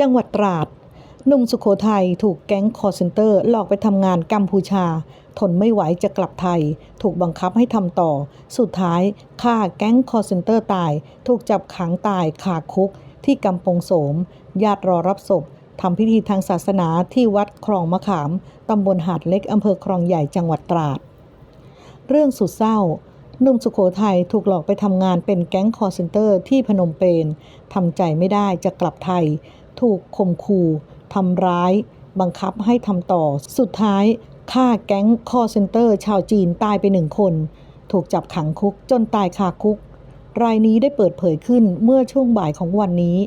จังหวัดตราดหนุ่มสุโขทัยถูกแก๊งคอร์เซนเตอร์หลอกไปทำงานกัมพูชา ทนไม่ไหวจะกลับไทย ถูกบังคับให้ทำต่อ สุดท้ายฆ่าแก๊งคอร์เซนเตอร์ตาย ถูกจับขังตายคาคุก ที่กำปงโสม ญาติรอรับศพทำพิธีทางศาสนาที่วัดคลองมะขามตำบลหาดเล็กอำเภอคลองใหญ่จังหวัดตราด เรื่องสุดเศร้าหนุ่มสุโขทัยถูกหลอกไปทำงานเป็นแก๊งคอร์เซนเตอร์ที่พนมเปญทำใจไม่ได้จะกลับไทย ถูกข่มขู่ทำร้าย บังคับให้ทำต่อ สุดท้ายฆ่าแก๊งคอเซนเตอร์ชาวจีนตายไปหนึ่งคน ถูกจับขังคุกจนตายคาคุก รายนี้ได้เปิดเผยขึ้นเมื่อช่วงบ่ายของวันนี้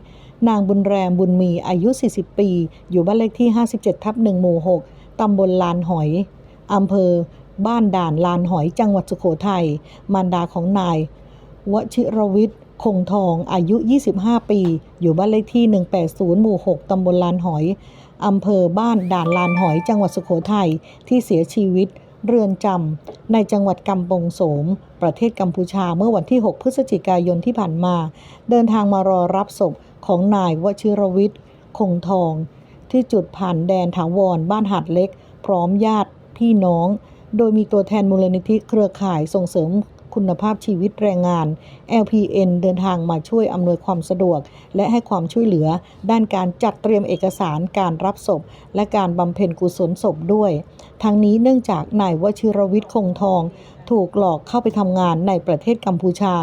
นางบุญแรมบุญมีอายุ 40 ปี อยู่บ้านเลขที่ 57 ทับ1หมู่ 6 ตำบลลานหอยอำเภอ บ้านด่านลานหอยจังหวัดสุโขทัยมารดาของนายวชิรวิทย์ คงทองอายุ 25 ปี อยู่บ้านเลขที่ 180 หมู่ 6 ตำบลลานหอย อำเภอบ้านด่านลานหอย จังหวัดสุโขทัย ที่เสียชีวิต เรือนจำ ในจังหวัดกำปงโสม ประเทศกัมพูชาเมื่อวันที่ 6 พฤศจิกายนที่ผ่านมา เดินทางมารอรับศพของนายวชิรวิทย์ คงทอง ที่จุดผ่านแดนถาวร บ้านหาดเล็ก พร้อมญาติพี่น้อง โดยมีตัวแทนมูลนิธิเครือข่ายส่งเสริม คุณภาพชีวิตแรงงาน LPN เดินทางมาช่วยอำนวยความสะดวก และให้ความช่วยเหลือ ด้านการจัดเตรียมเอกสารการรับศพ และการบำเพ็ญกุศลศพด้วย ทั้งนี้เนื่องจากนายวชิรวิทย์คงทอง ถูกหลอกเข้าไปทำงานในประเทศกัมพูชา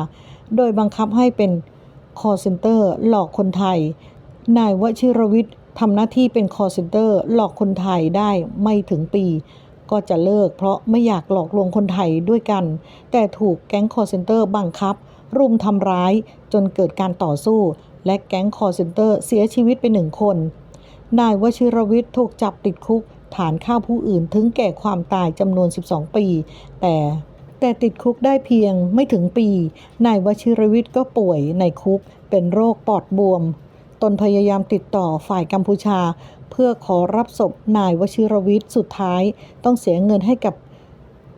โดยบังคับให้เป็นคอเซ็นเตอร์หลอกคนไทย นายวชิรวิทย์ทำหน้าที่เป็นคอเซ็นเตอร์หลอกคนไทยได้ไม่ถึงปี ก็จะเลิกเพราะไม่อยากหลอกลวงคนไทยด้วยกัน แต่ถูกแก๊งคอร์เซนเตอร์บังคับ รุมทำร้ายจนเกิดการต่อสู้ และแก๊งคอร์เซนเตอร์เสียชีวิตไปหนึ่งคน นายวชิรวิทย์ถูกจับติดคุก ฐานฆ่าผู้อื่นถึงแก่ความตายจำนวน 12 ปี แต่แต่ติดคุกได้เพียงไม่ถึงปี นายวชิรวิทย์ก็ป่วยในคุกเป็นโรคปอดบวม ตนพยายามติดต่อฝ่ายกัมพูชา เพื่อขอรับศพนายวชิรวิทย์สุดท้าย ต้องเสียเงินให้กับ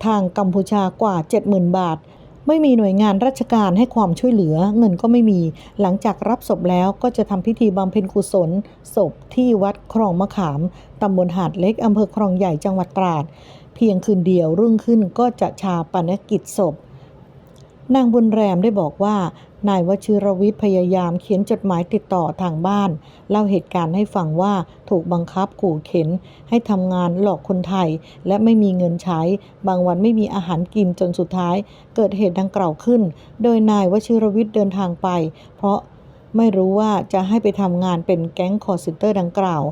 ทางกัมพูชากว่า 70,000 บาท ไม่มีหน่วยงานราชการให้ความช่วยเหลือ เงินก็ไม่มี หลังจากรับศพแล้วก็จะทำพิธีบำเพ็ญกุศล ศพที่วัดคลองมะขามตำบลหาดเล็กอำเภอคลองใหญ่จังหวัดตราด เพียงคืนเดียวรุ่งขึ้นก็จะชาปนกิจศพ นางบุญแรมได้บอกว่า นายวชิรวิทย์พยายามเขียนจดหมายติดต่อทางบ้าน เล่าเหตุการณ์ให้ฟังว่าถูกบังคับขู่เข็น ให้ทำงานหลอกคนไทย และไม่มีเงินใช้ บางวันไม่มีอาหารกินจนสุดท้าย เกิดเหตุดังกล่าวขึ้น โดยนายวชิรวิทย์เดินทางไป เพราะ ไม่รู้ว่าจะให้ไปทำงานเป็นแก๊งคอร์เซนเตอร์ดังกล่าว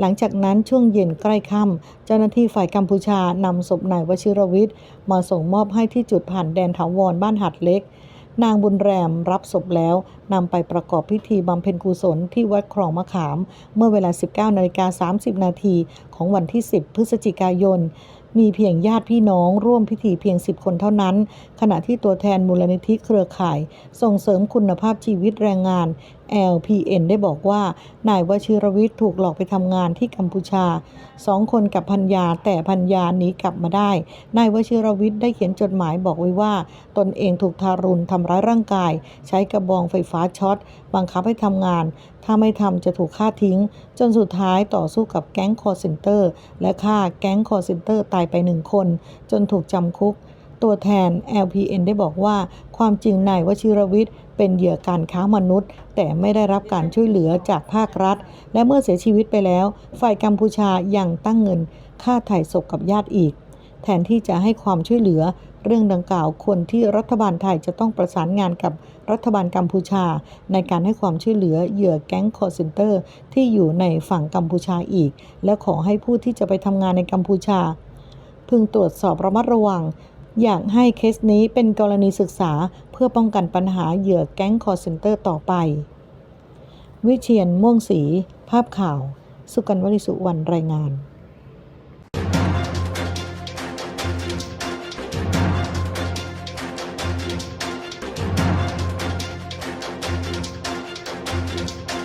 หลังจากนั้นช่วงเย็นใกล้ค่ำเจ้าหน้าที่ฝ่ายกัมพูชานำศพนายวชิรวิทย์ มาส่งมอบให้ที่จุดผ่านแดนถาวรบ้านหัดเล็ก นางบุญแรมรับศพแล้วนำไปประกอบพิธีบำเพ็ญกุศลที่วัดคลองมะขาม เมื่อเวลา 19นาฬิกา30 นาทีของวันที่ 10 พฤศจิกายน มีเพียงญาติพี่น้องร่วมพิธีเพียง 10 คนเท่านั้น ขณะที่ตัวแทนมูลนิธิเครือข่าย ส่งเสริมคุณภาพชีวิตแรงงาน LPN ได้บอกว่า นายวชิรวิทย์ถูกหลอกไปทำงานที่กัมพูชาสองคนกับพัญญาแต่พัญญาหนีกลับมาได้ นายวชิรวิทย์ได้เขียนจดหมายบอกไว้ว่า ตนเองถูกทารุณทำร้ายร่างกาย ใช้กระบองไฟฟ้าช็อต บังคับให้ทำงาน ถ้าไม่ทำจะถูกฆ่าทิ้ง จนสุดท้ายต่อสู้กับแก๊งคอร์เซนเตอร์ และฆ่าแก๊งคอร์เซนเตอร์ตายไปหนึ่งคน จนถูกจำคุก ตัวแทน LPN ได้บอกว่า ความจริงนายวชิรวิทย์เป็นเหยื่อการค้ามนุษย์ แต่ไม่ได้รับการช่วยเหลือจากภาครัฐ และเมื่อเสียชีวิตไปแล้ว ฝ่ายกัมพูชายังตั้งเงินค่าไถ่ศพกับญาติอีก แทนที่จะให้ความช่วยเหลือ เรื่องดังกล่าวคนที่รัฐบาลไทยจะต้องประสานงานกับรัฐบาลกัมพูชา ในการให้ความช่วยเหลือเหยื่อแก๊งคอร์เซนเตอร์ ที่อยู่ในฝั่งกัมพูชาอีก และขอให้ผู้ที่จะไปทำงานในกัมพูชาพึงตรวจสอบระมัดระวัง อยากให้เคสนี้เป็นกรณีศึกษาเพื่อป้องกันปัญหาเหยื่อแก๊งคอร์เซนเตอร์ต่อไป วิเชียนม่วงสี ภาพข่าว สุกันวลิสุวรรณรายงาน